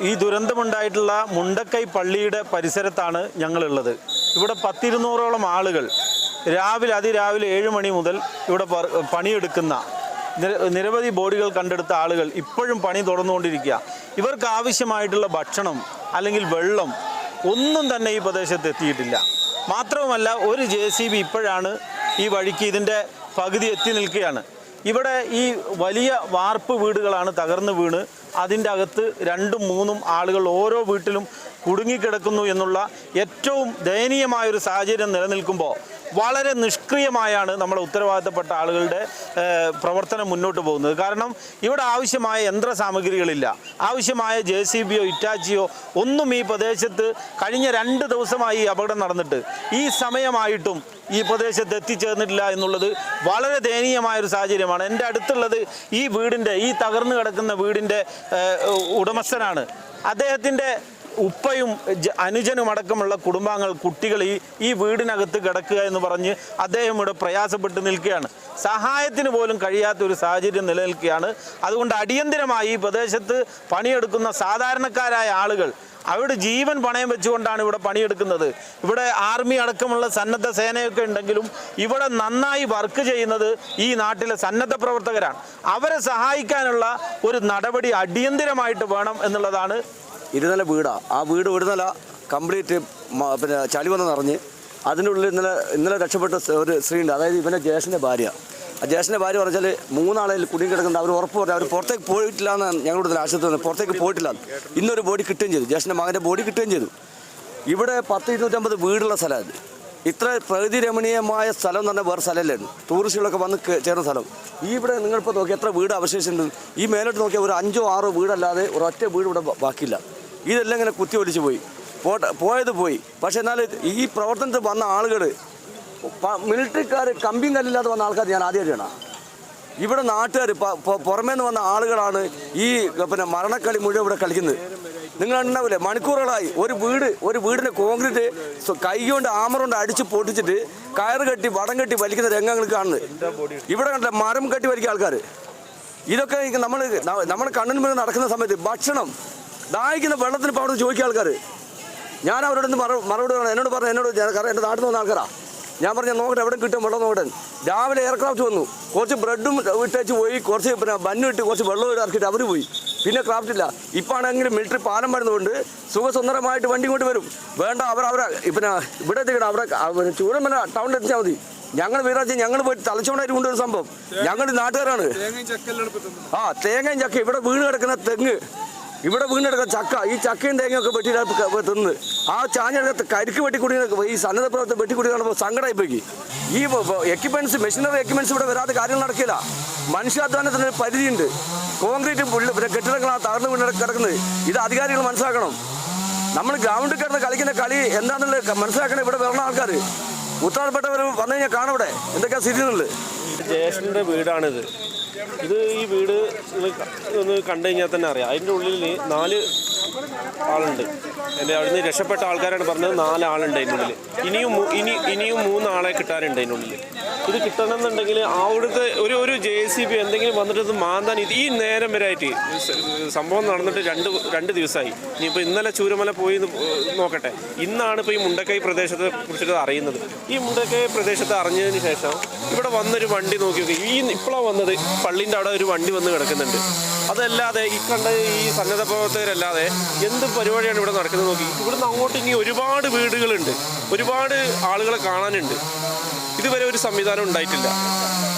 ഈ ദുരന്തമുണ്ടായിട്ടുള്ള മുണ്ടക്കൈ പള്ളിയുടെ പരിസരത്താണ് ഞങ്ങളുള്ളത്. ഇവിടെ പത്തിരുന്നൂറോളം ആളുകൾ രാവിലെ അതിരാവിലെ ഏഴ് മണി മുതൽ ഇവിടെ പണിയെടുക്കുന്ന നിര- നിരവധി ബോഡികൾ കണ്ടെടുത്ത ആളുകൾ ഇപ്പോഴും പണി തുടർന്നുകൊണ്ടിരിക്കുക. ഇവർക്ക് ആവശ്യമായിട്ടുള്ള ഭക്ഷണം അല്ലെങ്കിൽ വെള്ളം ഒന്നും തന്നെ ഈ പ്രദേശത്ത് എത്തിയിട്ടില്ല. മാത്രവുമല്ല ഒരു ജെ സി ബി ഇപ്പോഴാണ് ഈ വഴിക്ക് ഇതിന്റെ പകുതി എത്തി നിൽക്കുകയാണ്. ഇവിടെ ഈ വലിയ വാർപ്പ് വീടുകളാണ് തകർന്നു വീണ്. അതിന്റെ അകത്ത് രണ്ടും മൂന്നും ആളുകൾ ഓരോ വീട്ടിലും കുടുങ്ങിക്കിടക്കുന്നു എന്നുള്ള ഏറ്റവും ദയനീയമായൊരു സാഹചര്യം നിലനിൽക്കുമ്പോൾ വളരെ നിഷ്ക്രിയമായാണ് നമ്മുടെ ഉത്തരവാദിത്തപ്പെട്ട ആളുകളുടെ പ്രവർത്തനം മുന്നോട്ട് പോകുന്നത്. കാരണം ഇവിടെ ആവശ്യമായ യന്ത്ര സാമഗ്രികളില്ല. ആവശ്യമായ ജെ സി ബിയോ ഇറ്റാച്ചിയോ ഒന്നും ഈ പ്രദേശത്ത് കഴിഞ്ഞ രണ്ട് ദിവസമായി ഈ അപകടം നടന്നിട്ട് ഈ സമയമായിട്ടും ഈ പ്രദേശത്ത് എത്തിച്ചേർന്നിട്ടില്ല എന്നുള്ളത് വളരെ ദയനീയമായ ഒരു സാഹചര്യമാണ്. എന്റെ അടുത്തുള്ളത് ഈ വീടിന്റെ ഈ തകർന്നു കിടക്കുന്ന വീടിന്റെ ഉടമസ്ഥനാണ്. അദ്ദേഹത്തിന്റെ ഉപ്പയും ജ- അനുജനും അടക്കമുള്ള കുടുംബാംഗങ്ങൾ കുട്ടികൾ ഈ ഈ വീടിനകത്ത് കിടക്കുക എന്ന് പറഞ്ഞ് അദ്ദേഹം ഇവിടെ പ്രയാസപ്പെട്ട് നിൽക്കുകയാണ്. സഹായത്തിന് പോലും കഴിയാത്ത ഒരു സാഹചര്യം നിലനിൽക്കുകയാണ്. അതുകൊണ്ട് അടിയന്തിരമായി ഈ പ്രദേശത്ത് പണിയെടുക്കുന്ന സാധാരണക്കാരായ ആളുകൾ അവിടെ ജീവൻ പണയം വെച്ചുകൊണ്ടാണ് ഇവിടെ പണിയെടുക്കുന്നത്. ഇവിടെ ആർമി അടക്കമുള്ള സന്നദ്ധ സേനയൊക്കെ ഉണ്ടെങ്കിലും ഇവിടെ നന്നായി വർക്ക് ചെയ്യുന്നത് ഈ നാട്ടിലെ സന്നദ്ധ പ്രവർത്തകരാണ്. അവരെ സഹായിക്കാനുള്ള ഒരു നടപടി അടിയന്തിരമായിട്ട് വേണം എന്നുള്ളതാണ് ഇരുനില വീടാണ് ആ വീട് ഒരു നില കംപ്ലീറ്റ് പിന്നെ ചളി വന്ന് നിറഞ്ഞ്. അതിന്റെ ഉള്ളിൽ ഇന്നലെ ഇന്നലെ രക്ഷപ്പെട്ട ഒരു സ്ത്രീയുണ്ട്. അതായത് ഇവന്റെ ജേഷന്റെ ഭാര്യ. ആ ജേഷന്റെ ഭാര്യ പറഞ്ഞാൽ മൂന്നാളിൽ കുടുങ്ങി കിടക്കുന്നത് അവർ ഉറപ്പ് പറഞ്ഞു അവർ പുറത്തേക്ക് പോയിട്ടില്ല എന്ന് ഞങ്ങളുടെ ആശുപത്രി പുറത്തേക്ക് പോയിട്ടില്ല. ഇന്നൊരു ബോഡി കിട്ടുകയും ചെയ്തു. ജേഷന്റെ മകന്റെ ബോഡി കിട്ടുകയും ചെയ്തു. ഇവിടെ പത്ത് ഇരുന്നൂറ്റമ്പത് വീടുള്ള സ്ഥലമാണ് ഇത്ര പ്രകൃതി രമണീയമായ സ്ഥലം എന്ന് പറഞ്ഞാൽ വേറെ സ്ഥലമല്ലായിരുന്നു ടൂറിസ്റ്റുകളൊക്കെ വന്ന് ചേർന്ന സ്ഥലം. ഈ ഇവിടെ നിങ്ങളിപ്പോൾ നോക്കി എത്ര വീട് അവശേഷിച്ചിട്ടുണ്ട്. ഈ മേലോട്ട് നോക്കിയാൽ ഒരു അഞ്ചോ ആറോ വീടല്ലാതെ ഒരൊറ്റ വീട് ഇവിടെ ബാക്കിയില്ല. ഇതെല്ലാം ഇങ്ങനെ കുത്തി ഒലിച്ചു പോയി. പോയത് പോയി. പക്ഷെ എന്നാൽ ഈ പ്രവർത്തനത്തിൽ വന്ന ആളുകൾ മിലിറ്ററിക്കാർ കമ്പിയും കല്ലില്ലാതെ വന്ന ആൾക്കാർ ഞാൻ ആദ്യമായിട്ടാണ്. ഇവിടെ നാട്ടുകാർ പുറമേ നിന്ന് വന്ന ആളുകളാണ് ഈ പിന്നെ മരണക്കളി മുഴുവൻ ഇവിടെ കളിക്കുന്നത്. നിങ്ങൾ ഉണ്ടാവില്ലേ മണിക്കൂറുകളായി. ഒരു വീട് ഒരു വീടിന്റെ കോൺക്രീറ്റ് കൈകൊണ്ട് കൈ കൊണ്ട് ആമർ കൊണ്ട് അടിച്ച് പൊട്ടിച്ചിട്ട് കയറ് കെട്ടി വടം കെട്ടി വലിക്കുന്ന രംഗങ്ങൾ കാണുന്നത്. ഇവിടെ കണ്ടില്ല മരം കെട്ടി വലിക്കുന്ന ആൾക്കാർ ഇതൊക്കെ നമ്മൾ നമ്മുടെ കണ്ണിന് മുന്നിൽ നടക്കുന്ന സമയത്ത് ഭക്ഷണം ദാഹിക്കുന്ന വെള്ളത്തിന് ഇപ്പോൾ അവിടെ ചോദിക്കുക ആൾക്കാർ ഞാൻ അവരോട് മറുപടി പറഞ്ഞു എന്നോട് പറഞ്ഞു എന്നോട് കാരണം എന്റെ നാട്ടിൽ നിന്ന് ആൾക്കാരാ. ഞാൻ പറഞ്ഞു നോക്കട്ടെ എവിടെ കിട്ടും വെള്ളം നോക്കട്ടെ രാവിലെ എയർക്രാഫ്റ്റ് വന്നു. കുറച്ച് ബ്രെഡും ഇട്ടേച്ച് പോയി കുറച്ച് പിന്നെ ബന്നും ഇട്ട് കുറച്ച് വെള്ളം ഇറക്കിയിട്ട് അവർ പോയി. പിന്നെ ക്രാഫ്റ്റ് ഇല്ല. ഇപ്പം ആണെങ്കിൽ മിലിറ്ററി പാലം വരുന്നതുകൊണ്ട് സുഖസുന്ദരമായിട്ട് വണ്ടി കൊണ്ട് വരും. വേണ്ട അവർ അവരെ പിന്നെ ഇവിടെ എത്തിക്കണം അവിടെ പിന്നെ ടൗണിൽ എത്തിച്ചാൽ മതി. ഞങ്ങൾ വീരാഴ്ച ഞങ്ങൾ പോയിട്ട് തലച്ചോണായിട്ട് കൊണ്ടുവരുന്ന സംഭവം. ഞങ്ങൾ നാട്ടുകാരാണ്. ആ തേങ്ങയും ചക്ക ഇവിടെ വീണ് കിടക്കുന്ന തെങ്ങ്. ഇവിടെ വീണ് ചക്ക. ഈ ചക്കയും തേങ്ങയൊക്കെ വെട്ടിയിട്ട് തിന്ന്. ആ ചാഞ്ഞെടുത്ത് കരിക്ക് വെട്ടിക്കുടി ഈ സന്നദ്ധ പ്രവർത്തനം വെട്ടിക്കുടി കാണുമ്പോൾ സങ്കടമായി പോയി ഈ എക്യുപ്മെന്റ്സ് മെഷീനറി എക്യുപ്മെന്റ്സ് ഇവിടെ വരാതെ കാര്യങ്ങൾ നടക്കില്ല. മനുഷ്യാധ്വാനത്തിന് ഒരു പരിധിയുണ്ട്. കോൺക്രീറ്റ് കെട്ടിടങ്ങളാണ് തകർന്ന് വീണ് കിടക്കുന്നത്. ഇത് അധികാരികൾ മനസ്സിലാക്കണം. നമ്മൾ ഗ്രൗണ്ടിൽ കിടന്ന് കളിക്കുന്ന കളി എന്താണെന്നുള്ളത് മനസ്സിലാക്കണം ഇവിടെ വരണ ആൾക്കാർ ഉത്തരവാദപ്പെട്ടവർ വന്നു കഴിഞ്ഞാൽ കാണും ഇവിടെ എന്തൊക്കെയാ സ്ഥിതി എന്നുള്ളത്. ജ്യേഷ്ഠന്റെ വീടാണിത്. ഇത് ഈ വീട് ഒന്ന് കണ്ടു കഴിഞ്ഞാൽ തന്നെ അറിയാം. അതിന്റെ ഉള്ളിൽ നാല് ആളുണ്ട്. എന്റെ അവിടുന്ന് രക്ഷപ്പെട്ട ആൾക്കാരാണ് പറഞ്ഞത് നാലാളുണ്ട് അതിനുള്ളിൽ ഇനിയും ഇനി ഇനിയും മൂന്നാളെ കിട്ടാനുണ്ട് അതിന്റെ ഉള്ളിൽ ഇത് കിട്ടണമെന്നുണ്ടെങ്കിൽ അവിടുത്തെ ഒരു ഒരു ജെ സി ബി എന്തെങ്കിലും വന്നിട്ട് ഇത് മാന്താൻ ഇത് ഈ നേരം വരെ ആയിട്ട് സംഭവം നടന്നിട്ട് രണ്ട് രണ്ട് ദിവസമായി. ഇനിയിപ്പോൾ ഇന്നലെ ചൂരമല പോയി നോക്കട്ടെ. ഇന്നാണ് ഇപ്പോൾ ഈ മുണ്ടക്കൈ പ്രദേശത്തെ കുറിച്ചിട്ട് അറിയുന്നത്. ഈ മുണ്ടക്കൈ പ്രദേശത്ത് അറിഞ്ഞതിന് ശേഷം ഇവിടെ വന്നൊരു വണ്ടി നോക്കി നോക്കി ഈ ഇപ്പോഴാണ് വന്നത്. പള്ളിന്റെ അവിടെ ഒരു വണ്ടി വന്ന് കിടക്കുന്നുണ്ട്. അതല്ലാതെ ഈ കണ്ട ഈ സന്നദ്ധ പ്രവർത്തകരല്ലാതെ എന്ത് പരിപാടിയാണ് ഇവിടെ നടക്കുന്നത് നോക്കി. ഇവിടുന്ന് അങ്ങോട്ട് ഇനി ഒരുപാട് വീടുകളുണ്ട്. ഒരുപാട് ആളുകളെ കാണാനുണ്ട്. ഇതുവരെ ഒരു സംവിധാനം ഉണ്ടായിട്ടില്ല.